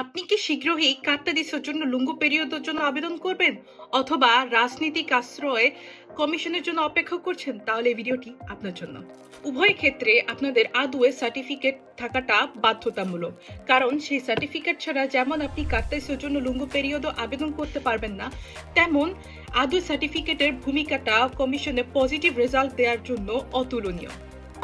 আপনি কি শীঘ্রই কাত্তাদিসের জন্য লুঙ্গু পেরিয়ডের জন্য আবেদন করবেন? অথবা রাজনীতিক আশ্রয়ে কমিশনের জন্য অপেক্ষা করছেন? তাহলে ভিডিওটি আপনার জন্য। উভয় ক্ষেত্রে আপনাদের আদুয়ে সার্টিফিকেট থাকাটা বাধ্যতামূলক। কারণ সেই সার্টিফিকেট ছাড়া যেমন আপনি কাত্তাদিসের জন্য লুঙ্গু পেরিয়ডও আবেদন করতে পারবেন না, তেমন আদু সার্টিফিকেটের ভূমিকাটা কমিশনে পজিটিভ রেজাল্ট দেওয়ার জন্য অতুলনীয়।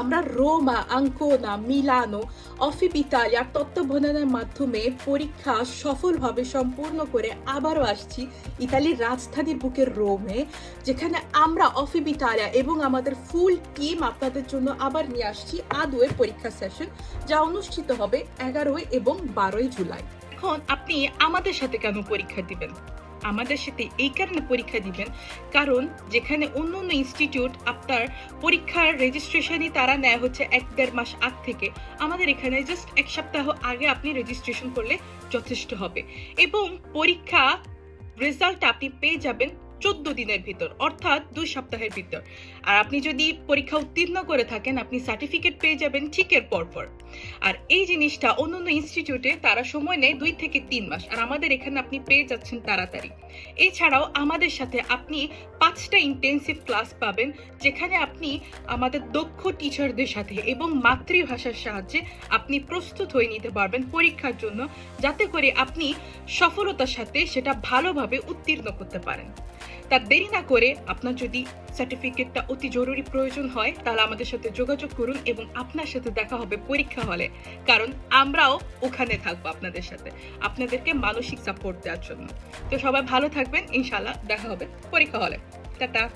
আমরা রোমা, আঙ্কোনা, মিলানো অফিপ ইতালিয়ার তত্ত্বাবধানের মাধ্যমে পরীক্ষা সফলভাবে সম্পূর্ণ করে আবারও আসছি ইতালির রাজধানীর বুকের রোমে, যেখানে আমরা অফিপ ইতালিয়া এবং আমাদের ফুল টিম আপনাদের জন্য আবার নিয়ে আসছি আদুয়ের পরীক্ষা সেশন, যা অনুষ্ঠিত হবে এগারোই এবং বারোই জুলাই। এখন আপনি আমাদের সাথে কেন পরীক্ষা দিবেন? আমাদের সাথে এই কারণে পরীক্ষা দিবেন, কারণ যেখানে অন্য অন্য ইনস্টিটিউট আপনার পরীক্ষার রেজিস্ট্রেশনই তারা নেয় হচ্ছে এক দেড় মাস আগ থেকে। আমাদের এখানে জাস্ট এক সপ্তাহ আগে আপনি রেজিস্ট্রেশন করলে যথেষ্ট হবে। এবং পরীক্ষা রেজাল্ট আপনি পেয়ে যাবেন চোদ্দ দিনের ভিতর, অর্থাৎ দুই সপ্তাহের ভিতর। আর আপনি যদি পরীক্ষা উত্তীর্ণ করে থাকেন, আপনি সার্টিফিকেট পেয়ে যাবেন ঠিকের পর পর আর এই জিনিসটা অন্য অন্য ইনস্টিটিউটে তারা সময় নেয় দুই থেকে তিন মাস। আর আমাদের এখানে আপনি পেয়ে যাচ্ছেন তাড়াতাড়ি। এছাড়াও আমাদের সাথে আপনি পাঁচটা ইন্টেন্সিভ ক্লাস পাবেন, যেখানে আপনি আমাদের দক্ষ টিচারদের সাথে এবং মাতৃভাষার সাহায্যে আপনি প্রস্তুত হয়ে নিতে পারবেন পরীক্ষার জন্য, যাতে করে আপনি সফলতার সাথে সেটা ভালোভাবে উত্তীর্ণ করতে পারেন। তার দেরি না করে আপনার যদি সার্টিফিকেটটা অতি জরুরি প্রয়োজন হয়, তাহলে আমাদের সাথে যোগাযোগ করুন এবং আপনার সাথে দেখা হবে পরীক্ষা হলে। কারণ আমরাও ওখানে থাকব আপনাদের সাথে। আপনাদেরকে মানসিক সাপোর্ট দেওয়ার জন্য। তো সবাই ভালো থাকবেন ইনশাল্লাহ দেখা হবে পরীক্ষা হলে। টাটা।